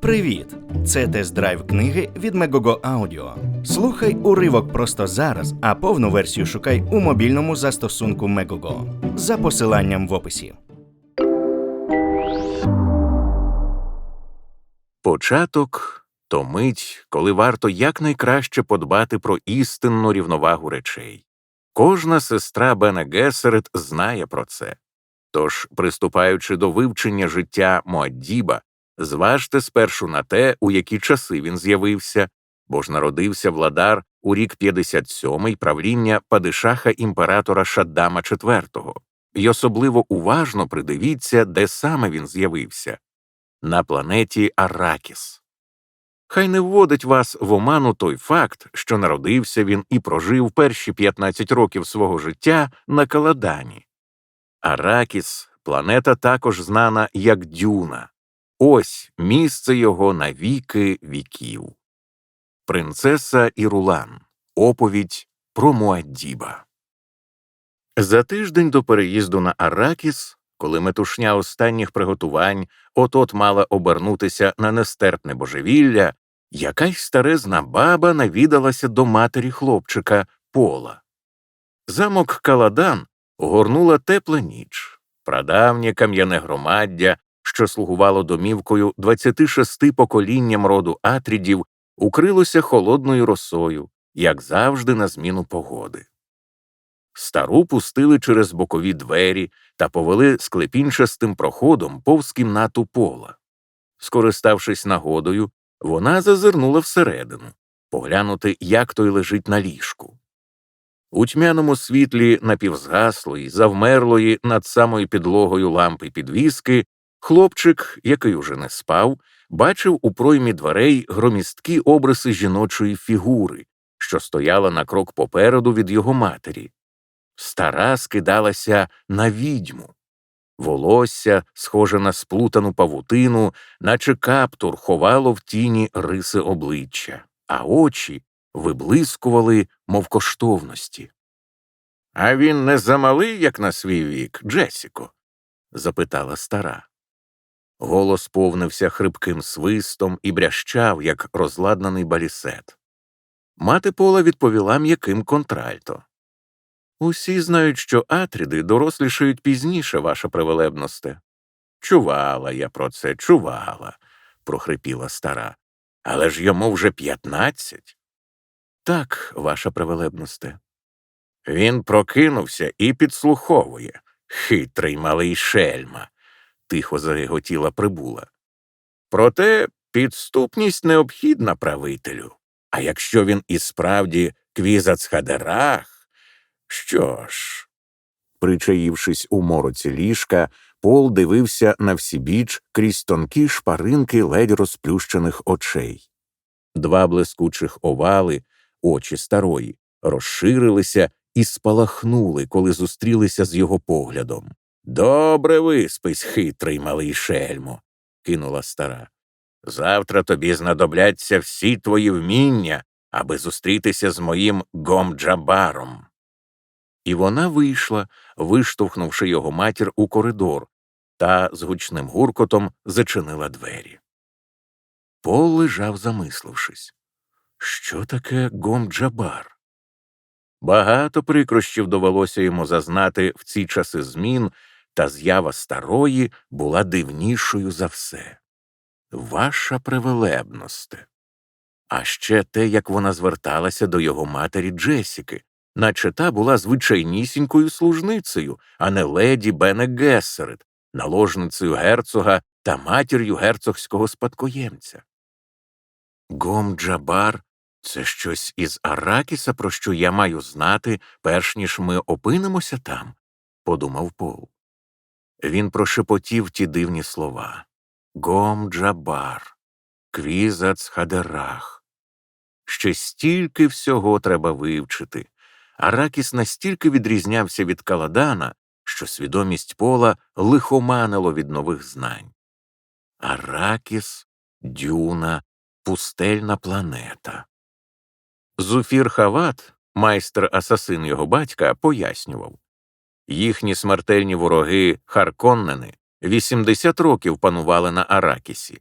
Привіт! Це тест-драйв книги від Megogo Audio. Слухай уривок просто зараз, а повну версію шукай у мобільному застосунку Megogo за посиланням в описі. Початок то мить, коли варто якнайкраще подбати про істинну рівновагу речей. Кожна сестра Бена Гесерет знає про це. Тож, приступаючи до вивчення життя Муаддіба, зважте спершу на те, у які часи він з'явився, бо ж народився владар у рік 57-й правління падишаха імператора Шаддама IV, і особливо уважно придивіться, де саме він з'явився на планеті Аракіс. Хай не вводить вас в оману той факт, що народився він і прожив перші 15 років свого життя на Каладані. Аракіс планета також знана як Дюна. Ось місце його на віки віків. Принцеса Ірулан. Оповідь про Муаддіба. За тиждень до переїзду на Аракіс коли метушня останніх приготувань от-от мала обернутися на нестерпне божевілля, якась старезна баба навідалася до матері хлопчика Пола. Замок Каладан горнула тепла ніч, прадавнє кам'яне громаддя, що слугувало домівкою 26 поколінням роду атрідів, укрилося холодною росою, як завжди, на зміну погоди. Стару пустили через бокові двері та повели склепінчастим проходом повз кімнату пола. Скориставшись нагодою, вона зазирнула всередину поглянути, як той лежить на ліжку. У тьмяному світлі напівзгаслої, завмерлої над самою підлогою лампи підвіски, хлопчик, який уже не спав, бачив у проймі дверей громісткі обриси жіночої фігури, що стояла на крок попереду від його матері. Стара скидалася на відьму. Волосся, схоже на сплутану павутину, наче каптур ховало в тіні риси обличчя, а очі виблискували, мов коштовності. А він не замалий, як на свій вік, Джесіко? запитала стара. Голос повнився хрипким свистом і брящав, як розладнаний балісет. Мати Пола відповіла м'яким контральто. Усі знають, що атріди дорослішають пізніше, ваша превелебносте. Чувала я про це, чувала, прохрипіла стара. Але ж йому вже п'ятнадцять. Так, ваша превелебносте. Він прокинувся і підслуховує. Хитрий малий шельма, тихо зареготіла прибула. Проте підступність необхідна правителю. А якщо він і справді квізацхадерах, що ж, причаївшись у мороці ліжка, Пол дивився на всібіч крізь тонкі шпаринки ледь розплющених очей. Два блискучих овали, очі старої, розширилися і спалахнули, коли зустрілися з його поглядом. Добре виспись, хитрий малий шельмо, кинула стара. Завтра тобі знадобляться всі твої вміння, аби зустрітися з моїм гомджабаром. І вона вийшла, виштовхнувши його матір у коридор, та з гучним гуркотом зачинила двері. Пол лежав, замислившись. Що таке гомджабар? Багато прикрощів довелося йому зазнати в ці часи змін, та з'ява старої була дивнішою за все. Ваша превелебносте. А ще те, як вона зверталася до його матері Джесіки, наче та була звичайнісінькою служницею, а не леді Бене Гессерет, наложницею герцога та матір'ю герцогського спадкоємця. Гом Джабар це щось із Аракіса, про що я маю знати, перш ніж ми опинимося там, подумав Пол. Він прошепотів ті дивні слова Гом Джабар, Квізац Хадерах. Ще стільки всього треба вивчити, Аракіс настільки відрізнявся від Каладана, що свідомість пола лихоманило від нових знань. Аракіс, дюна, пустельна планета. Зуфір Хават, майстер асасин його батька, пояснював їхні смертельні вороги Харконнени 80 років панували на Аракісі.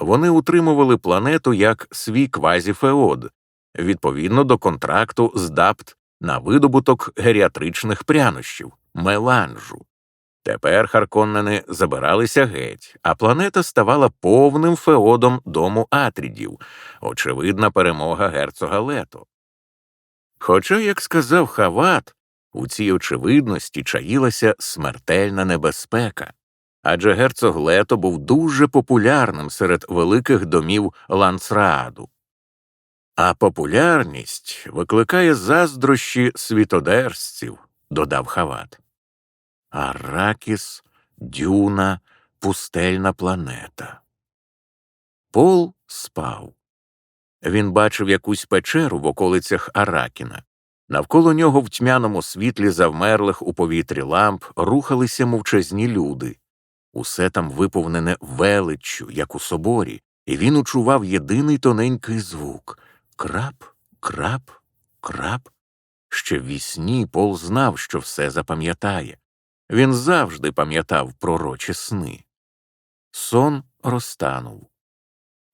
вони утримували планету як свій квазіфеод, відповідно до контракту з ДАПТ на видобуток геріатричних прянощів меланжу. Тепер Харконнени забиралися геть, а планета ставала повним феодом дому Атрідів, очевидна перемога герцога Лето. Хоча, як сказав Хават, у цій очевидності чаїлася смертельна небезпека, адже герцог Лето був дуже популярним серед великих домів Ланцрааду. А популярність викликає заздрощі світодерців, додав Хават. Аракіс, дюна, пустельна планета. Пол спав. Він бачив якусь печеру в околицях Аракіна. Навколо нього в тьмяному світлі завмерлих у повітрі ламп рухалися мовчазні люди. Усе там виповнене величчю, як у соборі, і він учував єдиний тоненький звук крап, крап, крап. Ще в вісні Пол знав, що все запам'ятає. Він завжди пам'ятав пророчі сни. Сон розтанув.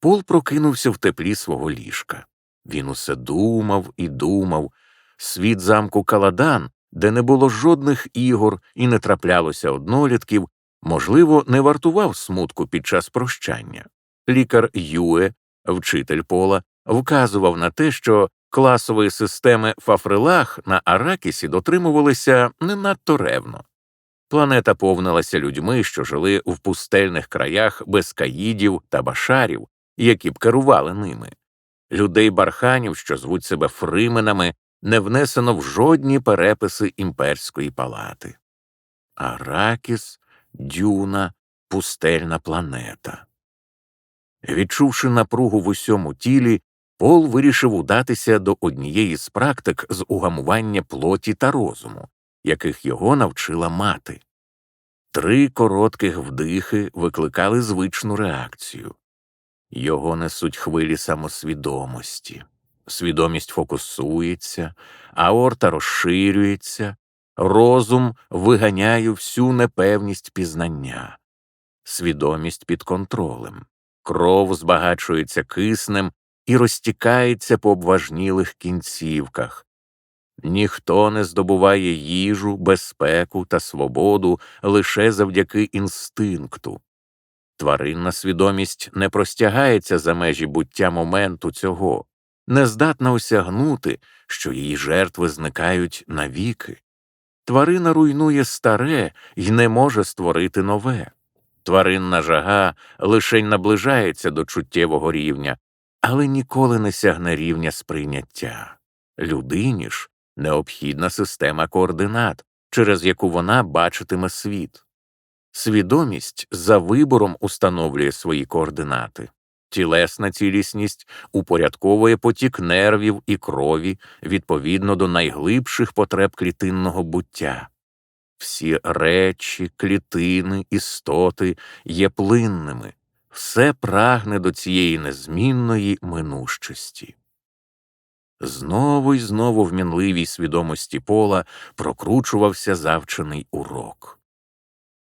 Пол прокинувся в теплі свого ліжка. Він усе думав і думав. Світ замку Каладан, де не було жодних ігор і не траплялося однолітків, можливо, не вартував смутку під час прощання. Лікар Юе, вчитель Пола, вказував на те, що класової системи Фафрилах на Аракісі дотримувалися не надто ревно. Планета повнилася людьми, що жили в пустельних краях без каїдів та башарів, які б керували ними. Людей барханів, що звуть себе фрименами, не внесено в жодні переписи імперської палати. Аракіс, дюна, пустельна планета. Відчувши напругу в усьому тілі, Пол вирішив удатися до однієї з практик з угамування плоті та розуму, яких його навчила мати. Три коротких вдихи викликали звичну реакцію. Його несуть хвилі самосвідомості. Свідомість фокусується, аорта розширюється, розум виганяє всю непевність пізнання, свідомість під контролем, кров збагачується киснем і розтікається по обважнілих кінцівках. Ніхто не здобуває їжу, безпеку та свободу лише завдяки інстинкту. Тваринна свідомість не простягається за межі буття моменту цього, не здатна осягнути, що її жертви зникають навіки. Тварина руйнує старе і не може створити нове. Тваринна жага лише наближається до чуттєвого рівня, але ніколи не сягне рівня сприйняття. Людині ж необхідна система координат, через яку вона бачитиме світ. Свідомість за вибором установлює свої координати. Тілесна цілісність упорядковує потік нервів і крові відповідно до найглибших потреб клітинного буття. Всі речі, клітини, істоти є плинними, все прагне до цієї незмінної минущості. Знову й знову в мінливій свідомості пола прокручувався завчений урок.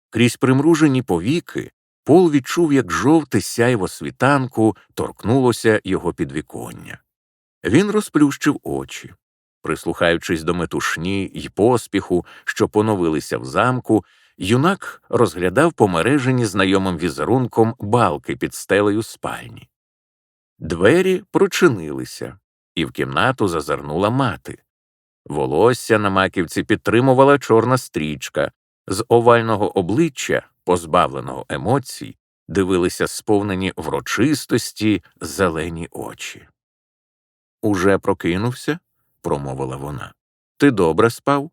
Крізь примружені повіки Пол відчув, як жовте сяйво світанку торкнулося його підвіконня. Він розплющив очі. Прислухаючись до метушні й поспіху, що поновилися в замку, юнак розглядав помережені знайомим візерунком балки під стелею спальні. Двері прочинилися, і в кімнату зазирнула мати. Волосся на маківці підтримувала чорна стрічка, з овального обличчя, позбавленого емоцій, дивилися сповнені врочистості зелені очі. Уже прокинувся? промовила вона. Ти добре спав?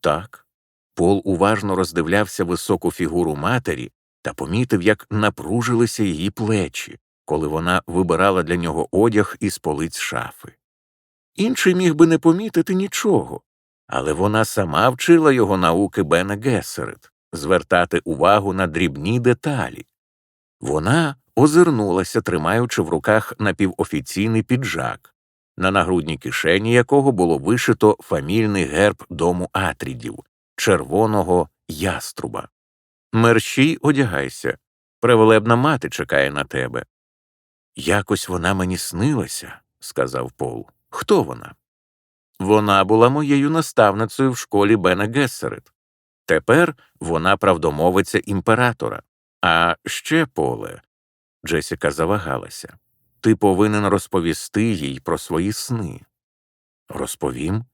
Так. Пол уважно роздивлявся високу фігуру матері та помітив, як напружилися її плечі, коли вона вибирала для нього одяг із полиць шафи. Інший міг би не помітити нічого, але вона сама вчила його науки Бена Гессерет звертати увагу на дрібні деталі. Вона озирнулася, тримаючи в руках напівофіційний піджак, на нагрудній кишені якого було вишито фамільний герб дому Атрідів червоного яструба. Мерщій одягайся. Превелебна мати чекає на тебе. Якось вона мені снилася, сказав Пол. Хто вона? Вона була моєю наставницею в школі Бена Гессерет. Тепер вона правдомовиця імператора. А ще, Поле, Джесіка завагалася. Ти повинен розповісти їй про свої сни. Розповім.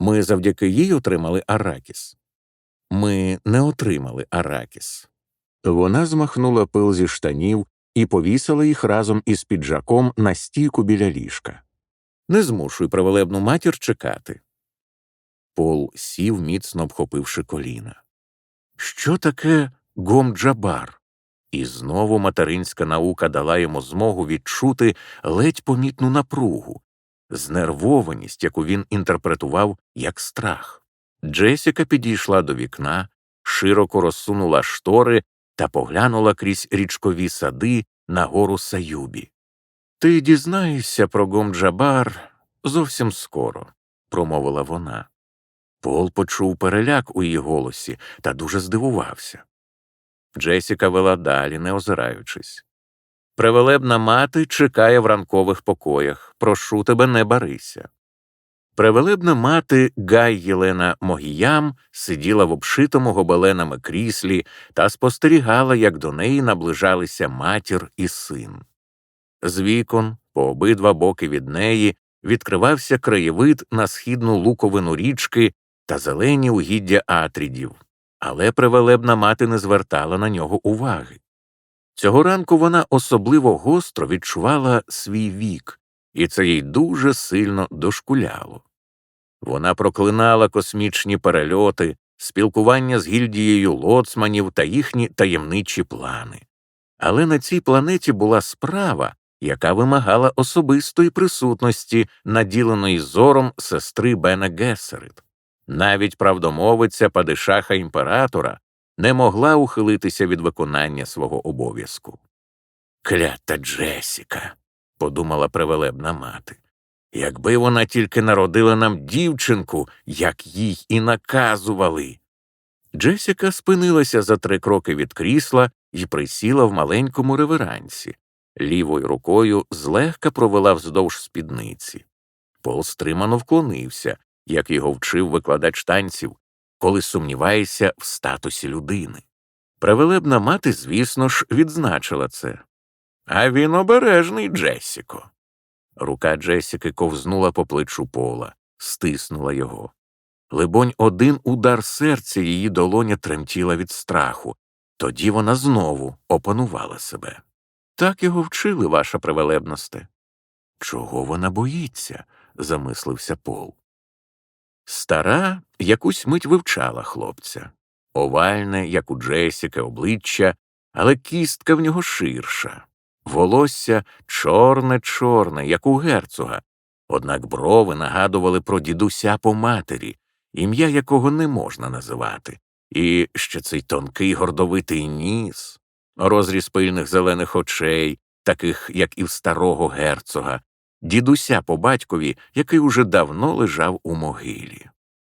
Ми завдяки їй отримали Аракіс. Ми не отримали Аракіс. Вона змахнула пил зі штанів і повісила їх разом із піджаком на стійку біля ліжка. Не змушуй правелебну матір чекати. Пол сів, міцно обхопивши коліна. Що таке гомджабар? І знову материнська наука дала йому змогу відчути ледь помітну напругу, знервованість, яку він інтерпретував як страх. Джесіка підійшла до вікна, широко розсунула штори та поглянула крізь річкові сади на гору Саюбі. Ти дізнаєшся про Гомджабар зовсім скоро, промовила вона. Пол почув переляк у її голосі та дуже здивувався. Джесіка вела далі, не озираючись. Превелебна мати чекає в ранкових покоях. Прошу тебе, не барися. Превелебна мати Гай Єлена Могіям сиділа в обшитому гобеленами кріслі та спостерігала, як до неї наближалися матір і син. З вікон, по обидва боки від неї, відкривався краєвид на східну луковину річки та зелені угіддя атрідів, але превелебна мати не звертала на нього уваги. Цього ранку вона особливо гостро відчувала свій вік, і це їй дуже сильно дошкуляло. Вона проклинала космічні перельоти, спілкування з гільдією лоцманів та їхні таємничі плани. Але на цій планеті була справа, яка вимагала особистої присутності, наділеної зором сестри Бена Гессерит. Навіть правдомовиця падишаха імператора не могла ухилитися від виконання свого обов'язку. Клята Джесіка, подумала превелебна мати. Якби вона тільки народила нам дівчинку, як їй і наказували. Джесіка спинилася за три кроки від крісла і присіла в маленькому реверансі. Лівою рукою злегка провела вздовж спідниці. Пол стримано вклонився, як його вчив викладач танців, коли сумніваєшся в статусі людини. Превелебна мати, звісно ж, відзначила це. А він обережний, Джесіко. Рука Джесіки ковзнула по плечу пола, стиснула його. Либонь, один удар серця її долоня тремтіла від страху, тоді вона знову опанувала себе. Так його вчили, ваша превелебносте. Чого вона боїться? замислився Пол. Стара якусь мить вивчала хлопця. Овальне, як у Джесіки, обличчя, але кістка в нього ширша. Волосся чорне чорне, як у герцога. Однак брови нагадували про дідуся по матері, ім'я якого не можна називати, і ще цей тонкий гордовитий ніс, розріз пильних зелених очей, таких, як і в старого герцога, дідуся по батькові, який уже давно лежав у могилі.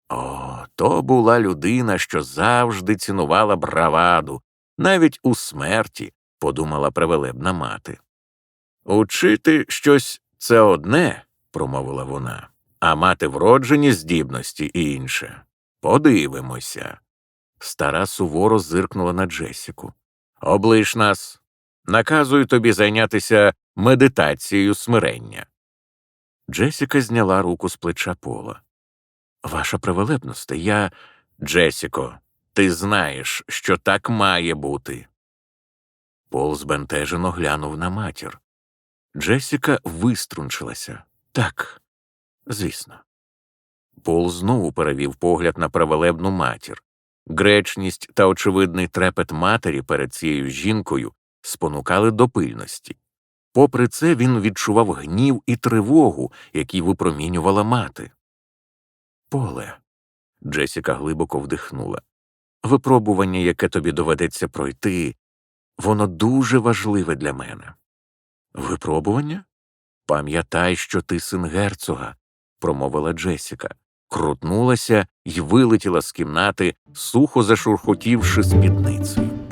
О, то була людина, що завжди цінувала браваду, навіть у смерті, подумала превелебна мати. Учити щось це одне, промовила вона, а мати вроджені здібності інше. Подивимося. Стара суворо зиркнула на Джесіку. Облиш нас. Наказую тобі зайнятися медитацією смирення. Джесіка зняла руку з плеча пола. Ваша превелебносте, я. Джесіко, ти знаєш, що так має бути. Пол збентежено глянув на матір. Джесіка виструнчилася. Так, звісно. Пол знову перевів погляд на превелебну матір. Гречність та очевидний трепет матері перед цією жінкою спонукали до пильності. Попри це, він відчував гнів і тривогу, які випромінювала мати. Поле. Джесіка глибоко вдихнула. Випробування, яке тобі доведеться пройти, воно дуже важливе для мене. Випробування? Пам'ятай, що ти син герцога, промовила Джесіка, крутнулася і вилетіла з кімнати, сухо зашурхотівши спідницею.